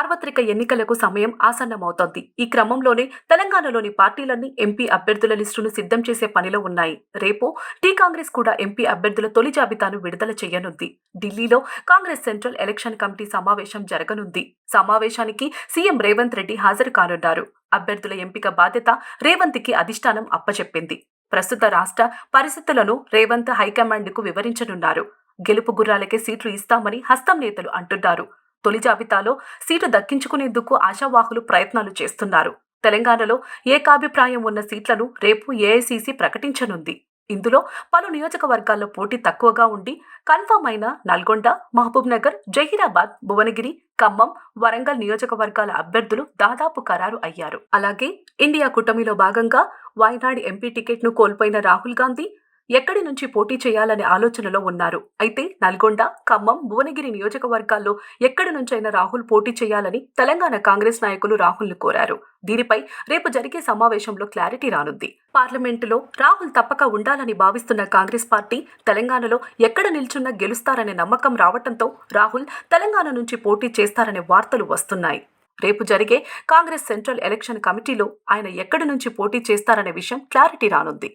సార్వత్రిక ఎన్నికలకు సమయం ఆసన్నమవుతోంది. ఈ క్రమంలోనే తెలంగాణలోని పార్టీలన్నీ ఎంపీ అభ్యర్థుల లిస్టును సిద్ధం చేసే పనిలో ఉన్నాయి. రేపు టీ కాంగ్రెస్ కూడా ఎంపీ అభ్యర్థుల తొలి జాబితాను విడుదల చేయనుంది. ఢిల్లీలో కాంగ్రెస్ సెంట్రల్ ఎలక్షన్ కమిటీ సమావేశం జరగనుంది. సమావేశానికి సీఎం రేవంత్ రెడ్డి హాజరు కానున్నారు. అభ్యర్థుల ఎంపిక బాధ్యత రేవంత్కి అధిష్టానం అప్పచెప్పింది. ప్రస్తుత రాష్ట్ర పరిస్థితులను రేవంత్ హైకమాండ్కు వివరించనున్నారు. గెలుపు గుర్రాలకే సీట్లు ఇస్తామని హస్తం నేతలు అంటున్నారు. తొలి జాబితాలో సీటు దక్కించుకునేందుకు ఆశావాహులు ప్రయత్నాలు చేస్తున్నారు. తెలంగాణలో ఏకాభిప్రాయం ఉన్న సీట్లను రేపు ఏఐసీసీ ప్రకటించనుంది. ఇందులో పలు నియోజకవర్గాల్లో పోటీ తక్కువగా ఉండి కన్ఫర్మ్ అయిన నల్గొండ మహబూబ్ నగర్ జహీరాబాద్ భువనగిరి ఖమ్మం వరంగల్ నియోజకవర్గాల అభ్యర్థులు దాదాపు ఖరారు అయ్యారు. అలాగే ఇండియా కూటమిలో భాగంగా వాయనాడ్ ఎంపీ టికెట్ను కోల్పోయిన రాహుల్ గాంధీ ఎక్కడి నుంచి పోటీ చేయాలనే ఆలోచనలో ఉన్నారు. అయితే నల్గొండ ఖమ్మం భువనగిరి నియోజకవర్గాల్లో ఎక్కడి నుంచైనా రాహుల్ పోటీ చేయాలని తెలంగాణ కాంగ్రెస్ నాయకులు రాహుల్ను కోరారు. దీనిపై రేపు జరిగే సమావేశంలో క్లారిటీ రానుంది. పార్లమెంటులో రాహుల్ తప్పక ఉండాలని భావిస్తున్న కాంగ్రెస్ పార్టీ తెలంగాణలో ఎక్కడ నిల్చున్నా గెలుస్తారనే నమ్మకం రావటంతో రాహుల్ తెలంగాణ నుంచి పోటీ చేస్తారనే వార్తలు వస్తున్నాయి. రేపు జరిగే కాంగ్రెస్ సెంట్రల్ ఎలక్షన్ కమిటీలో ఆయన ఎక్కడి నుంచి పోటీ చేస్తారనే విషయం క్లారిటీ రానుంది.